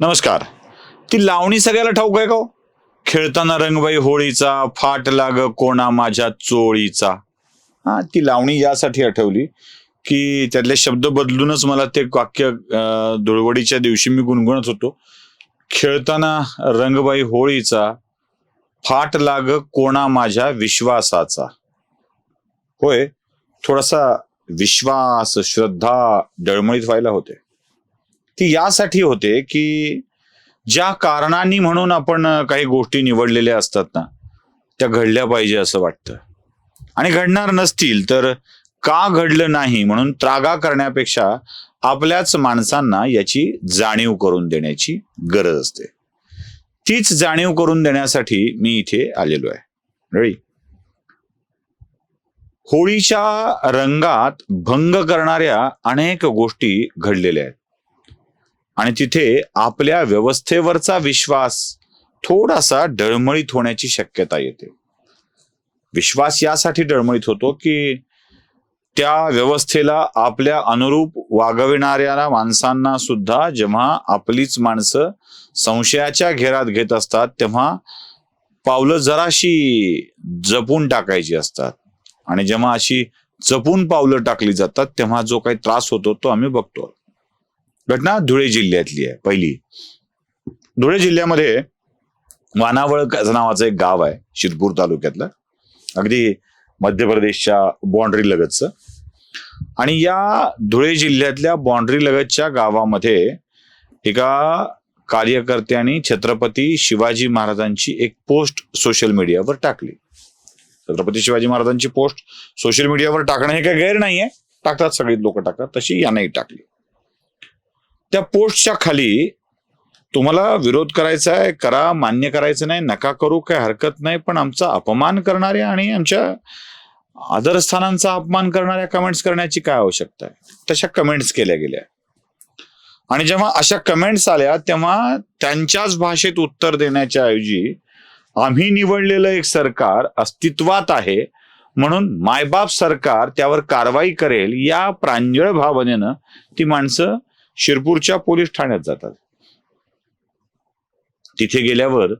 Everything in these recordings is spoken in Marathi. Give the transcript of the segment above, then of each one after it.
नमस्कार. ती लावणी सगळ्याला ठाऊक आहे का हो? खेळताना रंगबाई होळीचा फाट लाग कोणा माझ्या चोळीचा. हा ती लावणी यासाठी आठवली की त्यातले शब्द बदलूनच मला ते वाक्य धुळवडीच्या दिवशी मी गुणगुणत होतो. खेळताना रंगबाई होळीचा फाट लाग कोणा माझ्या विश्वासाचा. होय थोडासा विश्वास श्रद्धा डळमळीत व्हायला होते. ती यासाठी होते की ज्या कारणांनी म्हणून आपण काही गोष्टी निवडलेल्या असतात ना त्या घडल्या पाहिजे असं वाटतं. आणि घडणार नसतील तर का घडलं नाही म्हणून त्रागा करण्यापेक्षा आपल्याच माणसांना याची जाणीव करून देण्याची गरज असते. तीच जाणीव करून देण्यासाठी मी इथे आलेलो आहे. रळी होळीच्या रंगात भंग करणाऱ्या अनेक गोष्टी घडलेल्या आहेत. आणि तिथे आपल्या व्यवस्थेवरचा विश्वास थोडासा डळमळीत होण्याची शक्यता येते. विश्वास यासाठी डळमळीत होतो की त्या व्यवस्थेला आपल्या अनुरूप वागविणाऱ्या माणसांना सुद्धा जेव्हा आपलीच माणसं संशयाच्या घेरात घेत असतात तेव्हा पावलं जराशी जपून टाकायची असतात. आणि जेव्हा अशी जपून पावलं टाकली जातात तेव्हा जो काही त्रास होतो तो आम्ही बघतो. घटना धुळे जिल्ह्यातली आहे पहिली. धुळे जिल्ह्यामध्ये वानावळ नावाचं एक गाव आहे शिरपूर तालुक्यातलं. अगदी मध्य प्रदेशच्या बाँड्री लगतचं. आणि या धुळे जिल्ह्यातल्या बाँड्री लगतच्या गावामध्ये एका कार्यकर्त्यांनी छत्रपती शिवाजी महाराजांची एक पोस्ट सोशल मीडियावर टाकली. छत्रपती शिवाजी महाराजांची पोस्ट सोशल मीडियावर टाकणं हे काही गैर नाहीये. टाकतात सगळी लोक टाकतात. तशी यानेही टाकली. त्या पोस्टच्या खाली तुम्हाला विरोध करायचा आहे करा मान्य करायचं नाही नका करू काही हरकत नाही पण आमचा अपमान करणाऱ्या आणि आमच्या आदरस्थानांचा अपमान करणाऱ्या कमेंट्स करण्याची काय आवश्यकता आहे? तशा कमेंट्स केल्या गेल्या. आणि जेव्हा अशा कमेंट्स आल्या तेव्हा त्यांच्याच भाषेत उत्तर देण्याच्या ऐवजी आम्ही निवडलेलं एक सरकार अस्तित्वात आहे म्हणून मायबाप सरकार त्यावर कारवाई करेल या प्रांजळ भावनेनं ती माणसं शिरपूरच्या पोलीस ठाण्यात जातात. तिथे गेल्यावर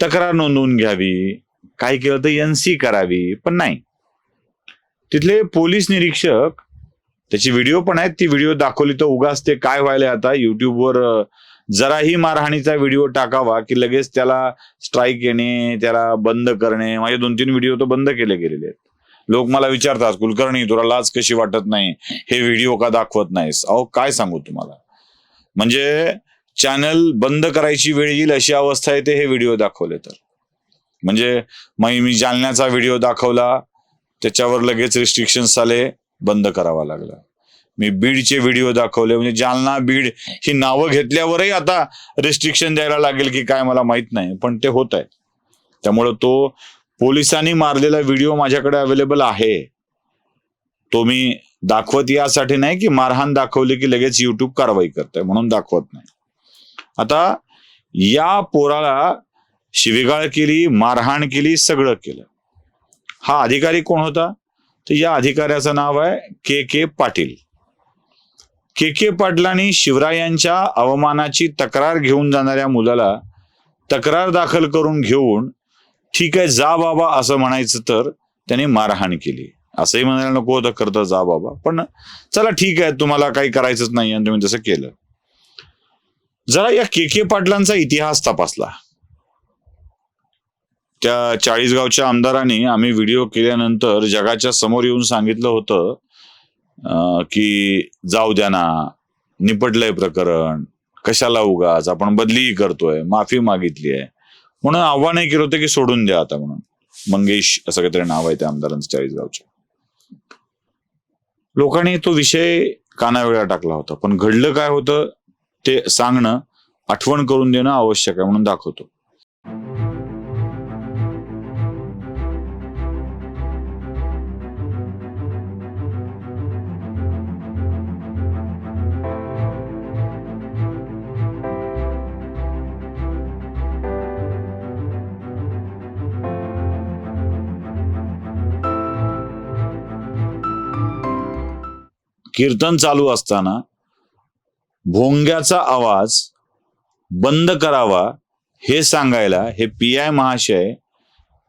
तक्रार नोंदवून घ्यावी काय केलं तर एनसी करावी पण नाही. तिथले पोलीस निरीक्षक त्याची व्हिडिओ पण आहेत ती व्हिडिओ दाखवली तर उगाच ते काय व्हायला आता युट्यूबवर जराही मारहाणीचा व्हिडिओ टाकावा की लगेच त्याला स्ट्राईक येणे त्याला बंद करणे माझे दोन तीन व्हिडिओ तर बंद केले गेलेले आहेत. लोक मला विचारतात कुलकर्णी तुला लाज कशी वाटत नाही? हे व्हिडिओ का दाखवत नाहीस? अहो काय सांगू तुम्हाला? म्हणजे चॅनल बंद करायची वेळ येईल अशी अवस्था येते हे व्हिडिओ दाखवले तर. म्हणजे मग मी जालन्याचा व्हिडिओ दाखवला त्याच्यावर लगेच रिस्ट्रिक्शन्स आले बंद करावा लागला. मी बीडचे व्हिडिओ दाखवले म्हणजे जालना बीड ही नावं घेतल्यावरही आता रिस्ट्रिक्शन द्यायला लागेल की काय मला माहीत नाही पण ते होत आहे. त्यामुळं तो पोलिसांनी मारलेला व्हिडिओ माझ्याकडे अवेलेबल आहे. तो मी दाखवत यासाठी नाही की मारहाण दाखवली की लगेच युट्यूब कारवाई करतोय म्हणून दाखवत नाही. आता या पोराला शिवीगाळ केली मारहाण केली सगळं केलं. हा अधिकारी कोण होता? तर या अधिकाऱ्याचं नाव आहे के के पाटील. के के पाटलांनी शिवरायांच्या अवमानाची तक्रार घेऊन जाणाऱ्या मुलाला तक्रार दाखल करून घेऊन ठीक आहे जा बाबा असं म्हणायचं तर त्याने मारहाण केली. असंही म्हणायला नको होतं तर जा बाबा. पण चला ठीक आहे तुम्हाला काही करायचंच नाही आणि तुम्ही तसं केलं. जरा या के के पाटलांचा इतिहास तपासला. त्या चाळीसगावच्या आमदाराने आम्ही व्हिडिओ केल्यानंतर जगाच्या समोर येऊन सांगितलं होतं की जाऊ द्या ना निपटलंय प्रकरण. कशाला उगाच? आपण बदलीही करतोय माफी मागितली आहे. म्हणून आव्हानही केलं होतं की सोडून द्या आता म्हणून. मंगेश असं काहीतरी नाव आहे त्या आमदारांचं चाळीसगावच्या लोकांनी तो विषय कानावेळा टाकला होता. पण घडलं काय होतं ते सांगणं आठवण करून देणं आवश्यक आहे म्हणून दाखवतो. कीर्तन चालू असताना भोंग्याचा आवाज बंद करावा हे सांगायला हे पी आय महाशय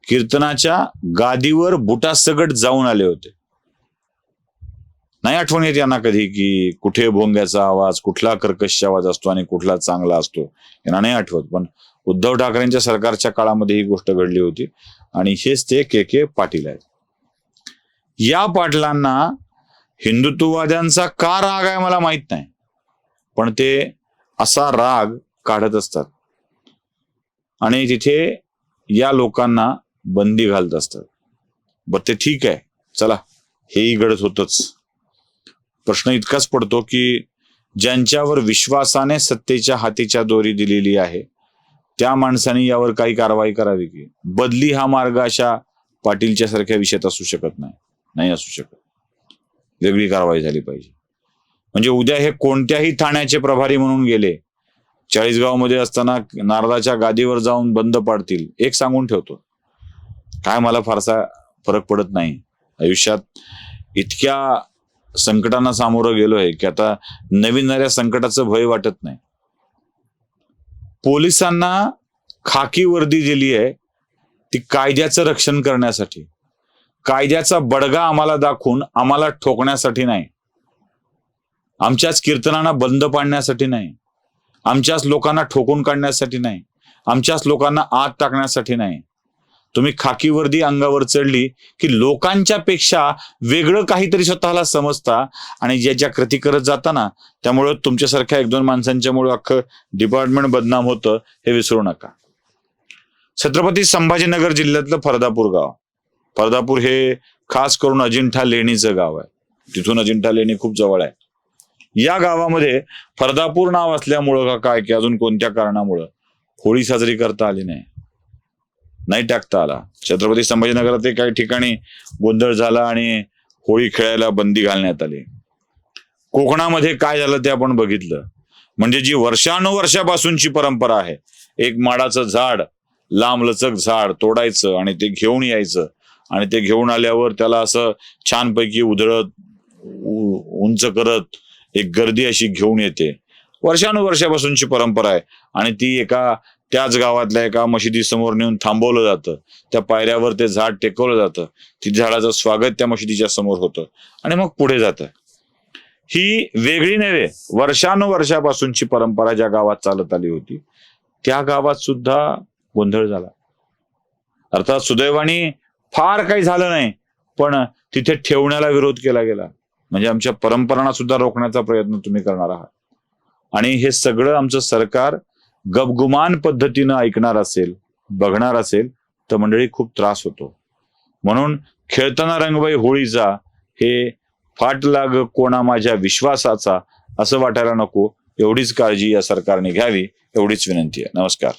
कीर्तनाच्या गादीवर बुटासकट जाऊन आले होते. नाही आठवण येत यांना कधी की कुठे भोंग्याचा आवाज कुठला कर्कश आवाज असतो आणि कुठला चांगला असतो यांना नाही आठवत. पण उद्धव ठाकरेंच्या सरकारच्या काळामध्ये ही गोष्ट घडली होती आणि हेच ते के के पाटील आहेत. या पाटलांना हिंदुत्ववाद्यांचा का राग आहे मला माहीत नाही. पण ते असा राग काढत असतात. आणि तिथे या लोकांना बंदी घालत असतात. बर ते ठीक आहे. चला हेही घडत होतच. प्रश्न इतकाच पडतो की ज्यांच्यावर विश्वासाने सत्तेच्या हातीच्या दोरी दिलेली आहे त्या माणसाने यावर काही कारवाई करावी की? बदली हा मार्ग अशा पाटीलच्या सारख्या विषयात असू शकत नाही. नाही असू शकत. वेगळी कारवाई झाली पाहिजे. म्हणजे उद्या हे कोणत्याही ठाण्याचे प्रभारी म्हणून गेले चाळीसगावमध्ये असताना नारदाच्या गादीवर जाऊन बंद पाडतील एक सांगून ठेवतो. काय मला फारसा फरक पडत नाही. आयुष्यात इतक्या संकटांना सामोरं गेलोय की आता नवीन नव्या संकटाचं भय वाटत नाही. पोलिसांना खाकी वर्दी दिली आहे ती कायद्याचं रक्षण करण्यासाठी. कायद्याचा बडगा आम्हाला दाखवून आम्हाला ठोकण्यासाठी नाही. आमच्याच कीर्तनांना बंद पाडण्यासाठी नाही. आमच्याच लोकांना ठोकून काढण्यासाठी नाही. आमच्याच लोकांना आत टाकण्यासाठी नाही. तुम्ही खाकी वर्दी अंगावर चढली की लोकांच्या पेक्षा वेगळं काहीतरी स्वतःला समजता आणि ज्याच्या कृती करत जाताना त्यामुळं तुमच्यासारख्या एक दोन माणसांच्यामुळे अख्खं डिपार्टमेंट बदनाम होतं हे विसरू नका. छत्रपती संभाजीनगर जिल्ह्यातलं फरदापूर गाव. फरदापूर हे खास करून अजिंठा लेणीचं गाव आहे. तिथून अजिंठा लेणी खूप जवळ आहे. या गावामध्ये फरदापूर नाव असल्यामुळं का काय की अजून कोणत्या कारणामुळं? होळी साजरी करता आली नाही. नाही टाकता आला. छत्रपती संभाजीनगरात काही ठिकाणी गोंधळ झाला आणि होळी खेळायला बंदी घालण्यात आली. कोकणामध्ये काय झालं ते आपण बघितलं. म्हणजे जी वर्षानुवर्षापासूनची परंपरा आहे एक माडाचं झाड लांब लचक झाड तोडायचं आणि ते घेऊन यायचं आणि ते घेऊन आल्यावर त्याला असं छानपैकी उधळत उंच करत एक गर्दी अशी घेऊन येते. वर्षानुवर्षापासूनची परंपरा आहे आणि ती एका त्याच गावातल्या एका मशिदीसमोर नेऊन थांबवलं जातं. त्या पायऱ्यावर ते झाड टेकवलं जातं. ती झाडाचं स्वागत त्या मशिदीच्या समोर होतं आणि मग पुढे जातं. ही वेगळी नव्हे वर्षानुवर्षापासूनची परंपरा ज्या गावात चालत आली होती त्या गावात सुद्धा गोंधळ झाला. अर्थात सुदैवाने फार काही झालं नाही. पण तिथे ठेवण्याला विरोध केला गेला. म्हणजे आमच्या परंपरांना सुद्धा रोखण्याचा प्रयत्न तुम्ही करणार आहात. आणि हे सगळं आमचं सरकार गबगुमान पद्धतीनं ऐकणार असेल बघणार असेल तर मंडळी खूप त्रास होतो. म्हणून खेळताना रंगबाई होळीचा हे फाट लाग कोणा माझ्या विश्वासाचा असं वाटायला नको. एवढीच काळजी या सरकारने घ्यावी एवढीच विनंती आहे. नमस्कार.